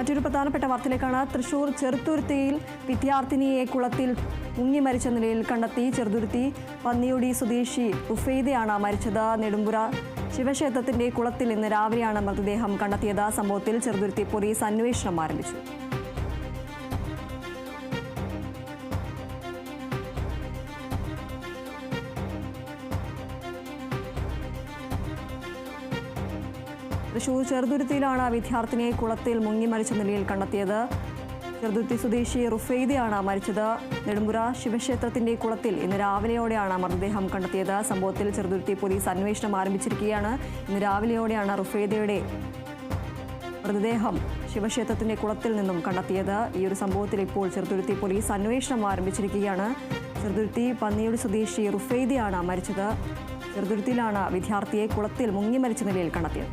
മറ്റൊരു പ്രധാനപ്പെട്ട വാർത്തയിലേക്കാണ് തൃശൂർ ചെറുത്തുരുത്തിയിൽ വിദ്യാർത്ഥിനിയെ കുളത്തിൽ മുങ്ങി മരിച്ച നിലയിൽ കണ്ടെത്തി. ചെറുതുരുത്തി പന്നിയൊടി സ്വദേശി ഉഫൈദയാണ് മരിച്ചത്. നെടുമ്പുര ശിവക്ഷേത്രത്തിന്റെ കുളത്തിൽ ഇന്ന് രാവിലെയാണ് മൃതദേഹം കണ്ടെത്തിയത്. സംഭവത്തിൽ ചെറുതുരുത്തി പോലീസ് അന്വേഷണം ആരംഭിച്ചു. തൃശൂർ ചെറുതുരുത്തിയിലാണ് വിദ്യാർത്ഥിനിയെ കുളത്തിൽ മുങ്ങി മരിച്ച നിലയിൽ കണ്ടെത്തിയത്. ചെറുതുരുത്തി സ്വദേശി റുഫെയ്ദിയാണ് മരിച്ചത്. നെടുമ്പുര ശിവക്ഷേത്രത്തിന്റെ കുളത്തിൽ ഇന്ന് രാവിലെയോടെയാണ് മൃതദേഹം കണ്ടെത്തിയത്. സംഭവത്തിൽ ചെറുതുരുത്തി പോലീസ് അന്വേഷണം ആരംഭിച്ചിരിക്കുകയാണ്. ഇന്ന് രാവിലെയോടെയാണ് റുഫൈദയുടെ മൃതദേഹം ശിവക്ഷേത്രത്തിന്റെ കുളത്തിൽ നിന്നും കണ്ടെത്തിയത്. ഈ ഒരു സംഭവത്തിൽ ഇപ്പോൾ ചെറുതുരുത്തി പോലീസ് അന്വേഷണം ആരംഭിച്ചിരിക്കുകയാണ്. ചെറുതുരുത്തി പന്നിയുടെ സ്വദേശി റുഫെയ്ദിയാണ് മരിച്ചത്. ചെറുതുരുത്തിയിലാണ് വിദ്യാർത്ഥിയെ കുളത്തിൽ മുങ്ങി മരിച്ച നിലയിൽ കണ്ടെത്തിയത്.